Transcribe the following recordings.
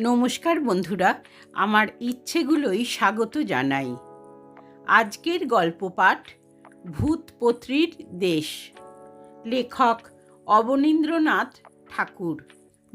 নমস্কার বন্ধুরা, আমার ইচ্ছেগুলোই স্বাগত জানাই। আজকের গল্প পাঠ ভূতপত্রীর দেশ। লেখক অবনীন্দ্রনাথ ঠাকুর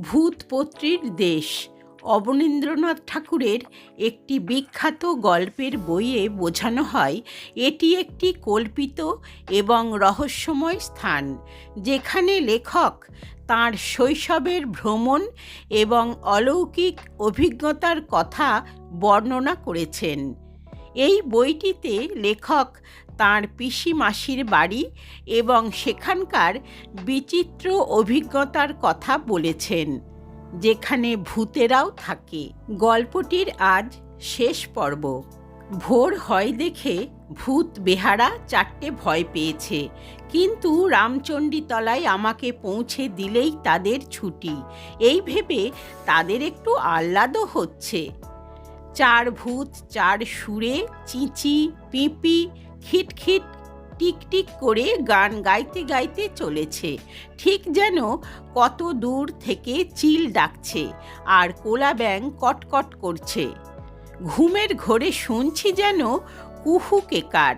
ভূতপত্রীর দেশ। অবনীন্দ্রনাথ ঠাকুরের একটি বিখ্যাত গল্পের বইয়ে বোঝানো হয়, এটি একটি কল্পিত এবং রহস্যময় স্থান, যেখানে লেখক তাঁর শৈশবের ভ্রমণ এবং অলৌকিক অভিজ্ঞতার কথা বর্ণনা করেছেন। এই বইটিতে লেখক তাঁর পিসি মাসির বাড়ি এবং সেখানকার বিচিত্র অভিজ্ঞতার কথা বলেছেন। যেখানে ভূতেরাও থাকে। গল্পটির আজ শেষ পর্ব। ভোর হয় দেখে ভূত বেহারা চারটে ভয় পেয়েছে। কিন্তু রামচণ্ডী তলায় আমাকে পৌঁছে দিলেই তাদের ছুটি। এই ভেবে তাদের একটু আহ্লাদও হচ্ছে। চার ভূত, চার সুরে, চিঁচি, পিঁপি, খিটখিট টিকটিক করে গান গাইতে গাইতে চলেছে। ঠিক যেন কত দূর থেকে চিল ডাকছে আর কোলা ব্যাং কটকট করছে। ঘুমের ঘোরে শুনছি যেন কুহু কেকার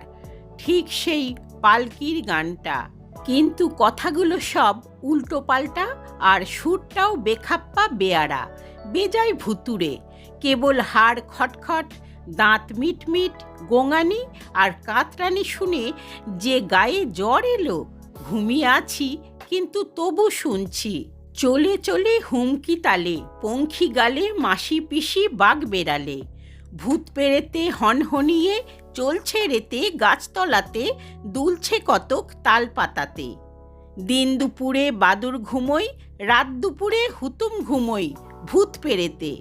ঠিক সেই পালকির গানটা। কিন্তু কথাগুলো সব উল্টো পাল্টা আর সুরটাও বেখাপ্পা বেয়ারা বেজায় ভুতুরে কেবল হাড় খটখট দাঁত মিটমিট গোঙানি আর কাতরানি শুনে যে গায়ে জ্বর এলো, ঘুমিয়ে আছি, কিন্তু তবু শুনছি। চলে চলে হুমকি তালে, পঙ্খী গালে, মাসি পিসি বাঘ বেড়ালে। ভূত পেরেতে হনহনিয়ে, চলছে রেতে, গাছতলাতে, দুলছে কতক তাল পাতাতে দিন দুপুরে বাদুর ঘুমোই, রাত দুপুরে হুতুম ঘুমোই, ভূত পেরেতে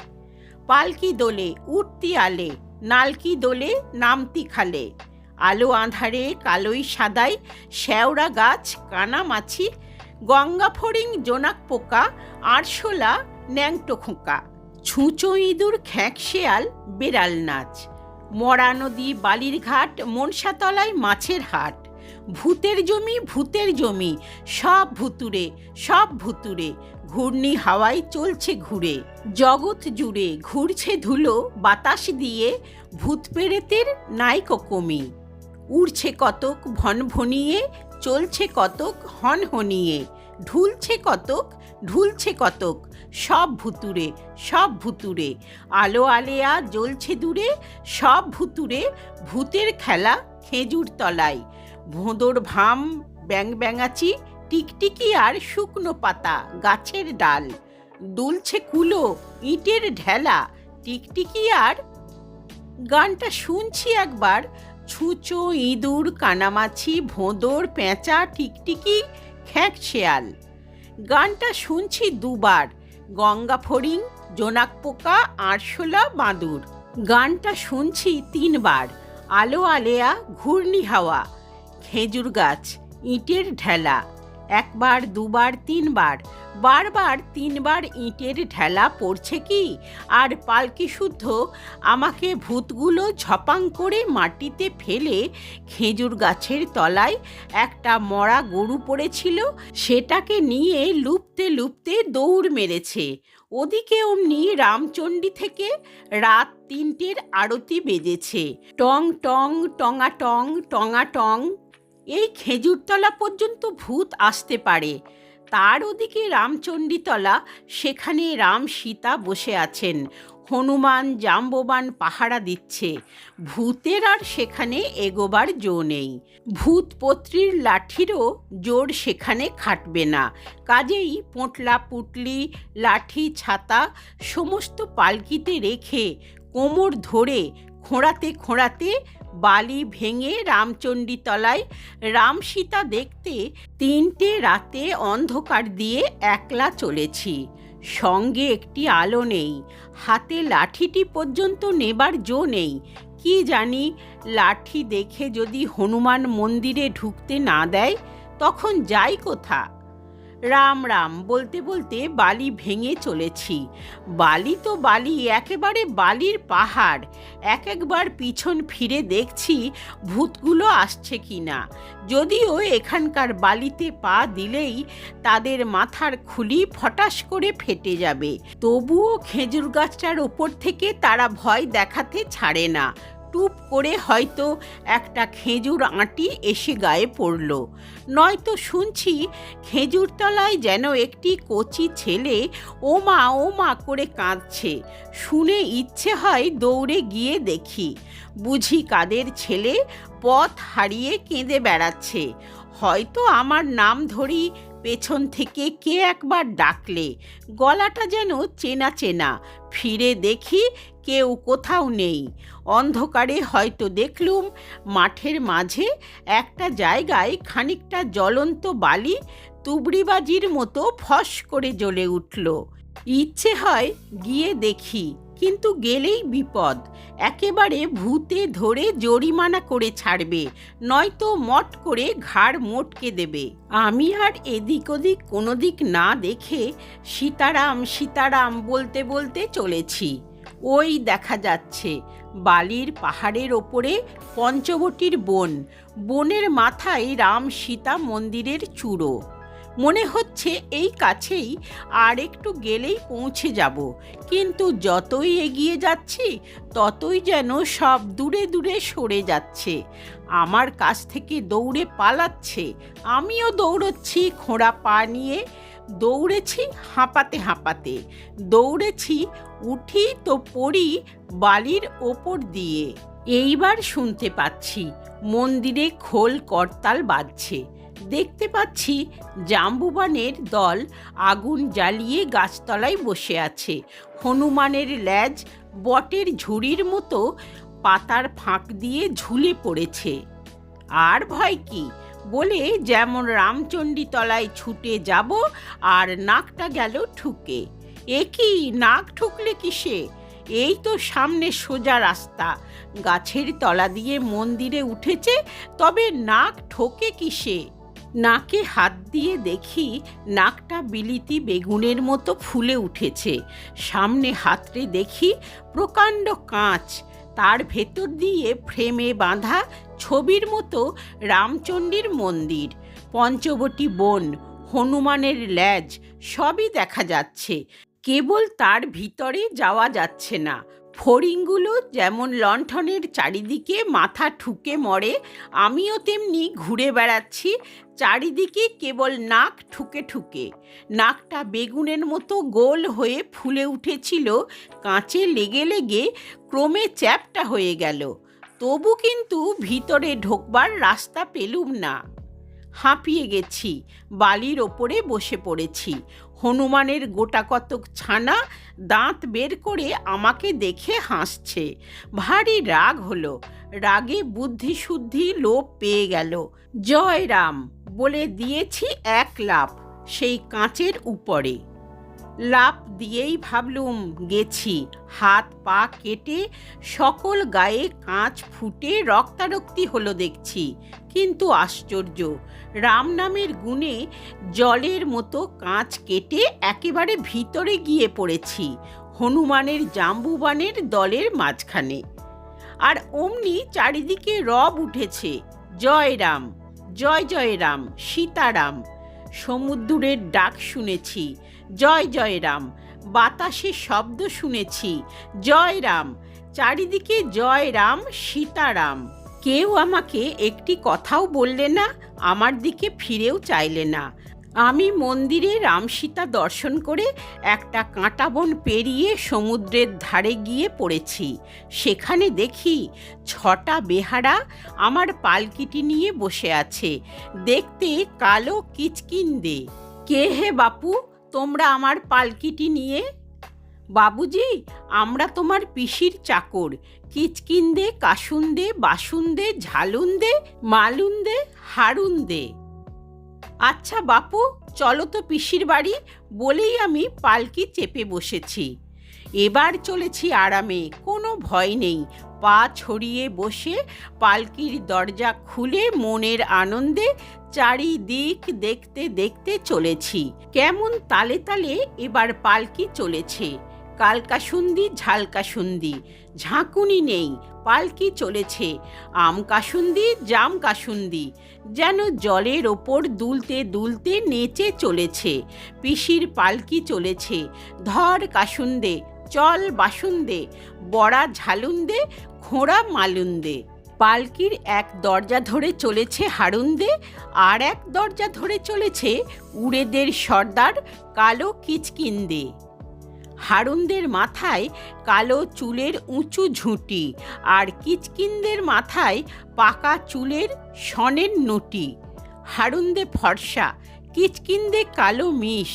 পালকি দোলে উঠতি আলে নালকি দোলে নামতি খালে। আলো আঁধারে, কালোই সাদাই শ্যাওড়া গাছ কানামাছি গঙ্গা ফড়িং জোনাক পোকা, আরশোলা, ন্যাংটো খোঁকা। ছুঁচো ইঁদুর, খ্যাঁক শেয়াল, বেড়াল নাচ। মরা নদী, বালির ঘাট, মনসাতলায় মাছের হাট। ভূতের জমি ভূতের জমি। সব ভুতুরে সব ভুতুরে ঘূর্ণি হাওয়ায় চলছে ঘুরে। জগৎ জুড়ে ঘুরছে ধুলো, বাতাস দিয়ে ভূত পেরেতের নাইকো কমি। উড়ছে কতক ভনভনিয়ে চলছে কতক হনহনিয়ে ঢুলছে কতক ঢুলছে কতক। সব ভুতুরে সব ভুতুরে আলো আলেয়া জ্বলছে দূরে, সব ভুতুরে ভূতের খেলা খেজুর তলায়। ভোঁদর ভাম, ব্যাং ব্যাঙাচি, টিকটিকি আর শুকনো পাতা, গাছের ডাল। দুলছে কুলো, ইটের ঢেলা, টিকটিকি আর গানটা শুনছি একবার। ছুঁচো ইঁদুর, কানামাছি, ভোঁদর, পেঁচা, টিকটিকি, খ্যাঁক শেয়াল। গানটা শুনছি দুবার। গঙ্গা ফড়িং, জোনাক পোকা, আরশোলা বাঁদুর। গানটা শুনছি তিনবার। আলো আলেয়া, ঘূর্ণি হাওয়া। খেজুর গাছ, ইটের ঢেলা, একবার, দুবার, তিনবার, বারবার, তিনবার ইটের ঢেলা পড়ছে কি? আর পালকি শুদ্ধ আমাকে ভূতগুলো ঝপাং করে মাটিতে ফেলে খেজুর গাছের তলায় একটা মরা গরু পড়েছিল, সেটাকে নিয়ে লুপতে লুপতে দৌড় মেরেছে। ওদিকে অমনি রামচণ্ডী থেকে রাত তিনটের আরতি বেজেছে। টং টং, টঙা টং টঙা, টং এই খেজুরতলা পর্যন্ত ভূত আসতে পারে। তার ওদিকে রামচণ্ডীতলা, সেখানে রাম সীতা বসে আছেন। হনুমান, জাম্ববান পাহারা দিচ্ছে। ভূতের আর সেখানে এগোবার জো নেই। ভূতপত্রীর লাঠিরও জোর সেখানে খাটবে না। কাজেই পোঁটলা, পুটলি, লাঠি, ছাতা সমস্ত পালকিতে রেখে কোমর ধরে খোঁড়াতে খোঁড়াতে বালি ভেঙে রামচণ্ডীতলায় রাম সীতা দেখতে তিনটে রাতে অন্ধকার দিয়ে একলা চলেছি। সঙ্গে একটি আলো নেই। হাতে লাঠিটি পর্যন্ত নেবার জো নেই। কি জানি, লাঠি দেখে যদি হনুমান মন্দিরে ঢুকতে না দেয়, তখন যাই কোথা? রাম রাম, বলতে বলতে বালি ভেঙে চলেছি। বালি তো বালি, একেবারে বালির পাহাড়। এক একবার পিছন ফিরে দেখছি ভূতগুলো আসছে কি না যদিও এখানকার বালিতে পা দিলেই তাদের মাথার খুলি ফটাস করে ফেটে যাবে। তবুও খেজুর গাছটার ওপর থেকে তারা ভয় দেখাতে ছাড়ে না। টুপ করে হয়তো একটা খেজুর আঁটি এসে গায়ে পড়ল। নয়তো শুনছি খেজুর তলায় যেন একটি কচি ছেলে ও মা ও মা করে কাঁদছে। শুনে ইচ্ছে হয় দৌড়ে গিয়ে দেখি। বুঝি কাদের ছেলে পথ হারিয়ে কেঁদে বেড়াচ্ছে। হয়তো আমার নাম ধরি পেছন থেকে কে একবার ডাকলে? গলাটা যেন চেনা চেনা। ফিরে দেখি কেউ কোথাও নেই। অন্ধকারে হয়তো দেখলুম, মাঠের মাঝে একটা জায়গায় খানিকটা জ্বলন্ত বালি তুবড়িবাজির মতো ফস করে জ্বলে উঠল। ইচ্ছে হয় গিয়ে দেখি। কিন্তু গেলেই বিপদ। একেবারে ভূতে ধরে জরিমানা করে ছাড়বে, নয়তো মট করে ঘাড় মোটকে দেবে। আমি আর এদিক ওদিক কোনো দিক না দেখে সীতারাম সীতারাম বলতে বলতে চলেছি। ওই দেখা যাচ্ছে, বালির পাহাড়ের ওপরে পঞ্চবটির বন। বনের মাথায় রাম সীতা মন্দিরের চূড়ো। মনে হচ্ছে এই কাছেই আর একটু গেলেই পৌঁছে যাব। কিন্তু যতই এগিয়ে যাচ্ছি, ততই যেন সব দূরে দূরে সরে যাচ্ছে। আমার কাছ থেকে দৌড়ে পালাচ্ছে। আমিও দৌড়চ্ছি খোঁড়া পা নিয়ে। দৌড়েছি হাঁপাতে হাঁপাতে। দৌড়েছি উঠি তো পড়ি বালির ওপর দিয়ে। এইবার শুনতে পাচ্ছি, মন্দিরে খোল করতাল বাজছে। দেখতে পাচ্ছি জাম্বুবানের দল আগুন জ্বালিয়ে গাছতলায় বসে আছে। হনুমানের ল্যাজ বটের ঝুড়ির মতো পাতার ফাঁক দিয়ে ঝুলে পড়েছে। আর ভয় কি? বলে যেমন রামচণ্ডী তলায় ছুটে যাব আর নাকটা গেল ঠুকে। এ কি নাক ঠুকলে কিসে? এই তো সামনে সোজা রাস্তা। গাছের তলা দিয়ে মন্দিরে উঠেছে, তবে নাক ঠোকে কিসে? নাকে হাত দিয়ে দেখি নাকটা বিলিতি বেগুনের মতো ফুলে উঠেছে। সামনে হাতড়ে দেখি প্রকাণ্ড কাঁচ। তার ভেতর দিয়ে ফ্রেমে বাঁধা ছবির মতো রামচণ্ডীর মন্দির। পঞ্চবটী বন, হনুমানের ল্যাজ, সবই দেখা যাচ্ছে। কেবল তার ভিতরে যাওয়া যাচ্ছে না। ফড়িংগুলো যেমন লণ্ঠনের চারিদিকে মাথা ঠুকে মরে, আমিও তেমনি ঘুরে বেড়াচ্ছি, চারিদিকে কেবল নাক ঠুকে ঠুকে। নাকটা বেগুনের মতো গোল হয়ে ফুলে উঠেছিল, কাঁচে লেগে লেগে ক্রমে চ্যাপটা হয়ে গেল। তবু কিন্তু ভিতরে ঢোকবার রাস্তা পেলুম না। হাঁপিয়ে গেছি, বালির ওপরে বসে পড়েছি। হনুমানের গোটা কতক ছানা দাঁত বের করে আমাকে দেখে হাসছে। ভারী রাগ হলো। রাগে বুদ্ধি শুদ্ধি লোপ পেয়ে গেল। জয় রাম বলে দিয়েছি এক লাভ সেই কাঁচের উপরে। লাফ দিয়েই ভাবলুম, গেছি। হাত পা কেটে সকল গায়ে কাঁচ ফুটে রক্তারক্তি হলো দেখছি। কিন্তু আশ্চর্য, রাম নামের গুণে জলের মতো কাঁচ কেটে একেবারে ভিতরে গিয়ে পড়েছি, হনুমানের জাম্বুবানের দলের মাঝখানে। আর অমনি চারিদিকে রব উঠেছে, জয় রাম, জয় জয় রাম, সীতারাম। সমুদ্রের ডাক শুনেছি। জয় জয় রাম। বাতাসে শব্দ শুনেছি। জয় রাম। চারিদিকে জয় রাম সীতারাম কেউ আমাকে একটি কথাও বললে না, আমার দিকে ফিরেও চাইলে না। আমি মন্দিরে রামসীতা দর্শন করে একটা কাঁটা বন পেরিয়ে সমুদ্রের ধারে গিয়ে পড়েছি। সেখানে দেখি ছটা বেহারা আমার পালকিটি নিয়ে বসে আছে। দেখতে কালো কিচকিন দে কে হে বাপু, তোমরা আমার পালকিটি নিয়ে? বাবুজি, আমরা তোমার পিসির চাকর। কিচকিন দে কাসুন দে বাসুন দে ঝালুন দে মালুন দে মালুন্দে, হারুন্দে। আচ্ছা বাপু, চলো তো পিসির বাড়ি, বলেই আমি পালকি চেপে বসেছি। এবার চলেছি আরামে, কোনো ভয় নেই। পা ছড়িয়ে বসে পালকির দরজা খুলে মনের আনন্দে চারিদিক দেখতে দেখতে চলেছি। কেমন তালে তালে এবার পালকি চলেছে। কালকাসুন্দি, ঝালকাসুন্দি, ঝাঁকুনি নেই। পালকি চলেছে। আম কাসুন্দি, জাম কাসুন্দি। যেন জলের ওপর দুলতে দুলতে নেচে চলেছে। পিসির পালকি চলেছে। ধর কাসুন্দে, চল বাসুন্দে, বড়া ঝালুন্দে খোঁড়া মালুন্দে। পালকির এক দরজা ধরে চলেছে হারুন্দে, আর এক দরজা ধরে চলেছে উড়েদের সর্দার কালো কিচকিন্দে। হারুনদের মাথায় কালো চুলের উঁচু ঝুঁটি আর কিচকিনদের মাথায় পাকা চুলের সনের নুটি। হারুন্দে ফর্সা, কিচকিনদে কালো মিশ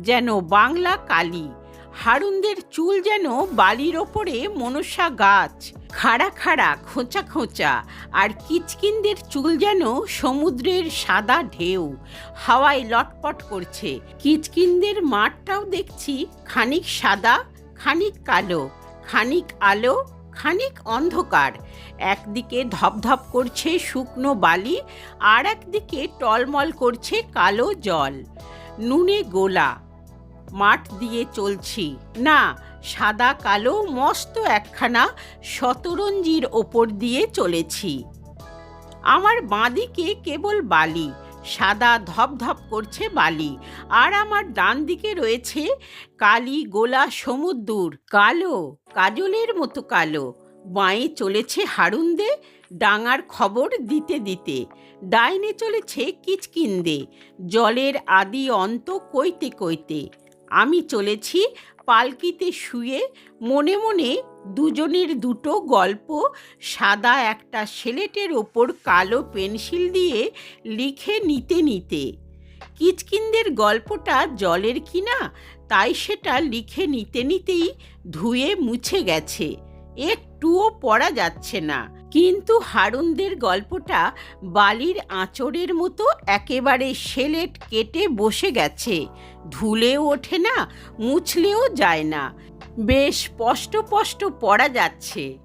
যেন বাংলা কালী। হারুনদের চুল যেন বালির ওপরে মনসা গাছ। খাড়া খাড়া, খোঁচা খোঁচা, আর কিচকিনদের চুল যেন সমুদ্রের সাদা ঢেউ। হাওয়ায় লটপট করছে। কিচকিনদের মাঠটাও দেখছি খানিক সাদা, খানিক কালো, খানিক আলো, খানিক অন্ধকার। একদিকে ধপধপ করছে শুকনো বালি, আর একদিকে টলমল করছে কালো জল। নুনে গোলা মাঠ দিয়ে চলছি। না, সাদা, কালো, মস্ত একখানা শতরঞ্জির ওপর দিয়ে চলেছি। আমার বাঁদিকে কেবল বালি, সাদা ধপধপ করছে বালি, আর আমার ডান দিকে রয়েছে কালি গোলা সমুদ্র কালো, কাজলের মতো কালো। বাঁয়ে চলেছে হারুন্দে, ডাঙার খবর দিতে দিতে। ডাইনে চলেছে কিচকিন্দে, জলের আদি অন্ত কইতে কইতে। আমি চলেছি পালকিতে শুয়ে মনে মনে দুজনের দুটো গল্প, সাদা একটা সেলেটের ওপর কালো পেন্সিল দিয়ে লিখে নিতে নিতে। কিচকিনদের গল্পটা জলের কিনা, তাই সেটা লিখে নিতে নিতেই ধুয়ে মুছে গেছে। একটুও পড়া যাচ্ছে না। কিন্তু হারুনদের গল্পটা বালির আঁচড়ের মতো একেবারে সেলেট কেটে বসে গেছে। ধুলেও ওঠে না, মুছলেও যায় না। বেশ স্পষ্ট স্পষ্ট পড়া যাচ্ছে।